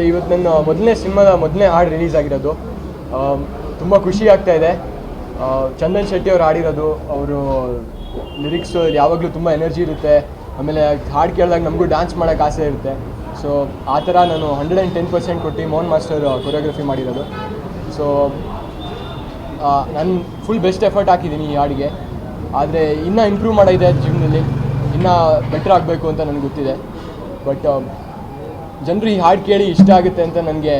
ಅದೇ ಇವತ್ತು ನನ್ನ ಮೊದಲನೇ ಸಿನಿಮಾದ ಮೊದಲನೇ ಹಾಡು ರಿಲೀಸ್ ಆಗಿರೋದು. ತುಂಬ ಖುಷಿ ಆಗ್ತಾ ಇದೆ. ಚಂದನ್ ಶೆಟ್ಟಿ ಅವ್ರು ಹಾಡಿರೋದು, ಅವರು ಲಿರಿಕ್ಸ್ ಯಾವಾಗಲೂ ತುಂಬ ಎನರ್ಜಿ ಇರುತ್ತೆ. ಆಮೇಲೆ ಹಾಡು ಕೇಳಿದಾಗ ನಮಗೂ ಡ್ಯಾನ್ಸ್ ಮಾಡೋಕ್ಕೆ ಆಸೆ ಇರುತ್ತೆ. ಸೊ ಆ ಥರ ನಾನು ಹಂಡ್ರೆಡ್ ಆ್ಯಂಡ್ ಟೆನ್ ಪರ್ಸೆಂಟ್ ಕೊಟ್ಟು ಮೋಹನ್ ಮಾಸ್ಟರ್ ಕೊರಿಯೋಗ್ರಫಿ ಮಾಡಿರೋದು. ಸೊ ನಾನು ಫುಲ್ ಬೆಸ್ಟ್ ಎಫರ್ಟ್ ಹಾಕಿದ್ದೀನಿ ಈ ಹಾಡಿಗೆ. ಆದರೆ ಇನ್ನೂ ಇಂಪ್ರೂವ್ ಮಾಡಿದೆ ಜೀವನದಲ್ಲಿ. ಇನ್ನೂ ಬೆಟ್ರ್ ಆಗಬೇಕು ಅಂತ ನನಗೆ ಗೊತ್ತಿದೆ. ಬಟ್ ಜನರು ಈ ಹಾಡು ಕೇಳಿ ಇಷ್ಟ ಆಗುತ್ತೆ ಅಂತ ನನಗೆ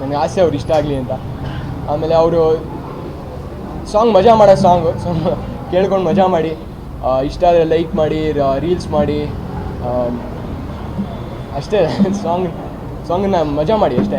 ನನಗೆ ಆಸೆ ಅವ್ರು ಇಷ್ಟ ಆಗಲಿ ಅಂತ. ಆಮೇಲೆ ಅವರು ಸಾಂಗ್ ಮಜಾ ಮಾಡೋ ಸಾಂಗು ಕೇಳ್ಕೊಂಡು ಮಜಾ ಮಾಡಿ ಇಷ್ಟ ಆದರೆ ಲೈಕ್ ಮಾಡಿ ರೀಲ್ಸ್ ಮಾಡಿ ಅಷ್ಟೇ, ಸಾಂಗ್, ಸಾಂಗನ್ನ ಮಜಾ ಮಾಡಿ ಅಷ್ಟೇ.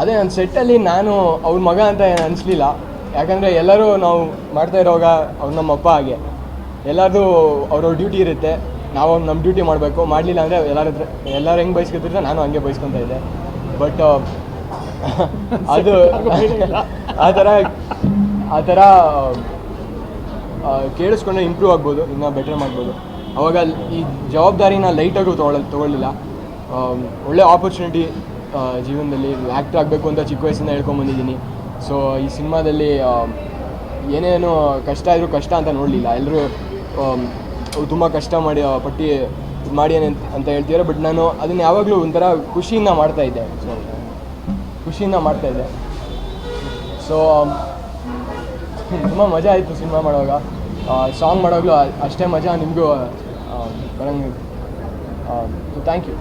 ಅದೇ ನನ್ನ ಸೆಟ್ಟಲ್ಲಿ ನಾನು ಅವ್ರ ಮಗ ಅಂತ ಏನು ಅನಿಸ್ಲಿಲ್ಲ. ಯಾಕಂದರೆ ಎಲ್ಲರೂ ನಾವು ಮಾಡ್ತಾ ಇರೋವಾಗ ಅವ್ರು ನಮ್ಮ ಅಪ್ಪ ಹಾಗೆ. ಎಲ್ಲರದು ಅವ್ರವ್ರ ಡ್ಯೂಟಿ ಇರುತ್ತೆ. ನಾವು ನಮ್ಮ ಡ್ಯೂಟಿ ಮಾಡಬೇಕು. ಮಾಡಲಿಲ್ಲ ಅಂದರೆ ಎಲ್ಲರ ಹತ್ರ ಎಲ್ಲರೂ ಹೆಂಗೆ ಬಯಸ್ಕೊತಿದ್ರೆ ನಾನು ಹಂಗೆ ಬಯಸ್ಕೊತಾ ಇದ್ದೆ. ಬಟ್ ಅದು ಆ ಥರ ಆ ಥರ ಕೇಳಿಸ್ಕೊಂಡ್ರೆ ಇಂಪ್ರೂವ್ ಆಗ್ಬೋದು. ಇನ್ನೂ ಬೆಟರ್ ಮಾಡ್ಬೋದು. ಅವಾಗ ಈ ಜವಾಬ್ದಾರಿನ ಲೈಟಾಗೂ ತೊಗೊಳ ತೊಗೊಳ್ಳಿಲ್ಲ ಒಳ್ಳೆ ಆಪರ್ಚುನಿಟಿ ಜೀವನದಲ್ಲಿ ಆ್ಯಕ್ಟರ್ ಆಗಬೇಕು ಅಂತ ಚಿಕ್ಕ ವಯಸ್ಸಿಂದ ಹೇಳ್ಕೊಂಬಂದಿದ್ದೀನಿ ಸೊ ಈ ಸಿನಿಮಾದಲ್ಲಿ ಏನೇನು ಕಷ್ಟ ಇದ್ರೂ ಕಷ್ಟ ಅಂತ ನೋಡಲಿಲ್ಲ. ಎಲ್ಲರೂ ತುಂಬ ಕಷ್ಟ ಮಾಡಿ ಪಟ್ಟಿ ಮಾಡಿ ಅಂತ ಹೇಳ್ತಿದ್ದಾರೆ ಬಟ್ ನಾನು ಅದನ್ನು ಯಾವಾಗಲೂ ಒಂಥರ ಖುಷಿಯಿಂದ ಮಾಡ್ತಾ ಇದ್ದೆ. ಸೊ ಖುಷಿಯಿಂದ ಮಾಡ್ತಾ ಇದ್ದೆ. ಸೊ ತುಂಬ ಮಜಾ ಆಯಿತು ಸಿನಿಮಾ ಮಾಡುವಾಗ. ಸಾಂಗ್ ಮಾಡೋವಾಗಲೂ ಅಷ್ಟೇ ಮಜಾ ನಿಮಗೂ ಬರಂಗೆ. Thank you